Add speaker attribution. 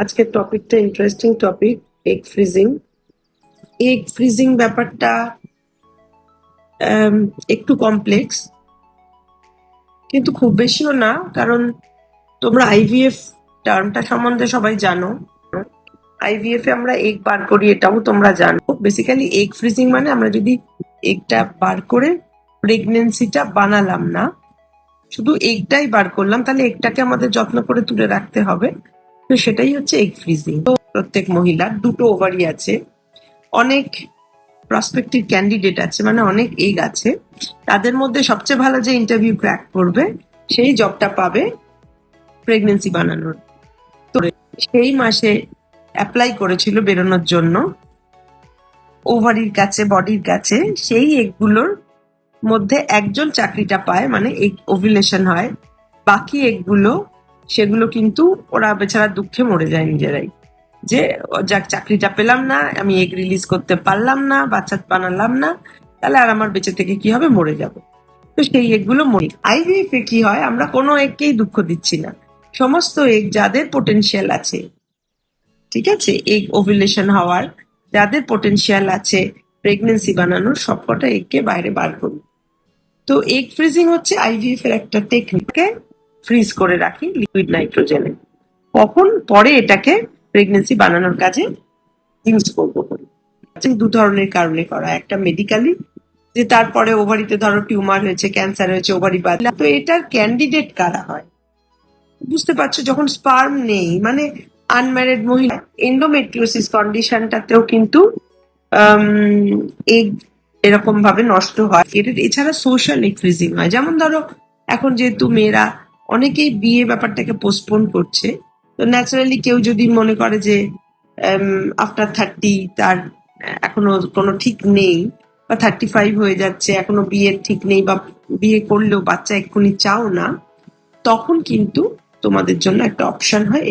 Speaker 1: আজকের টপিকটা interesting topic egg freezing egg freezing ব্যাপারটা একটু কমপ্লেক্স কিন্তু খুব বেশিও না, কারণ তোমরা আইভিএফ টার্মটা সম্বন্ধে সবাই জানো। আইভিএফ এ আমরা এগ বার করি, এটাও তোমরা জানো। বেসিক্যালি এগ ফ্রিজিং মানে আমরা যদি এগটা বার করে প্রেগনেন্সিটা বানালাম না, শুধু এগটাই বার করলাম, তাহলে এগটাকে আমাদের যত্ন করে তুলে রাখতে হবে। তো সেটাই হচ্ছে এগ ফ্রিজিং তো প্রত্যেক মহিলার দুটো ওভারি আছে। অনেক প্রসপেক্টিভ ক্যান্ডিডেট আছে মানে অনেক এগ আছে। তাদের মধ্যে সবচেয়ে ভালো যে ইন্টারভিউ ক্র্যাক করবে, সেই জবটা পাবে প্রেগনেন্সি বানানোর। তো সেই মাসে অ্যাপ্লাই করেছিল বেরোনোর জন্য। ওভারির কাছে বডির কাছে, সেই এগগুলোর মধ্যে একজন চাকরিটা পায় মানে এগ ওভিলেশন হয়। বাকি এগগুলো সেগুলো কিন্তু ওরা বেচারা দুঃখে মরে যায় নিজেরাই। যে, যাক, চাকরিটা পেলাম না, আমি এগ রিলিজ করতে পারলাম না বাচ্চা বানালাম না, তাহলে আর আমার বেঁচে থেকে কি হবে? মরে যাব। তো সেই এগগুলো মরে। আইভিএফ এ কি হয়, আমরা কোনো এগকেই দুঃখ দিচ্ছি না। সমস্ত এগ যাদের পোটেনশিয়াল আছে, ঠিক আছে? এগ ওভিলেশন হওয়ার যাদের পোটেনশিয়াল আছে প্রেগনেন্সি বানানোর সবকটা এগকে বাইরে বার করুন। তো এগ ফ্রিজিং হচ্ছে আইভিএফ এর একটা টেকনিককে ফ্রিজ করে রাখি লিকুইড নাইট্রোজেনে কখন? পরে এটাকে প্রেগনেন্সি বানানোর কাজে ইউজ করব দু ধরনের কারণে করা। একটা মেডিকালি যে তারপরে ওভারিতে ধরো টিউমার হয়েছে ক্যান্সার হয়েছে ওভারি বাদ। তো এটার ক্যান্ডিডেট কারা হয়? বুঝতে পারছ? যখন স্পার্ম নেই মানে আনম্যারিড মহিলা এন্ডোমেট্রিওসিস কন্ডিশনটাতেও কিন্তু এগ এরকম ভাবে নষ্ট হয়। এটা এছাড়া সোশ্যাল ফ্রিজিং হয়। যেমন ধরো, এখন যেহেতু মেয়েরা অনেকেই বিয়ে ব্যাপারটাকে পোস্টপোন করছে। তো ন্যাচারালি কেউ যদি মনে করে যে আফটার থার্টি তার এখনও কোনো ঠিক নেই বা থার্টি ফাইভ হয়ে যাচ্ছে, এখনও বিয়ের ঠিক নেই বা বিয়ে করলেও বাচ্চা এক্ষুনি চাও না, তখন কিন্তু তোমাদের জন্য একটা অপশন হয়।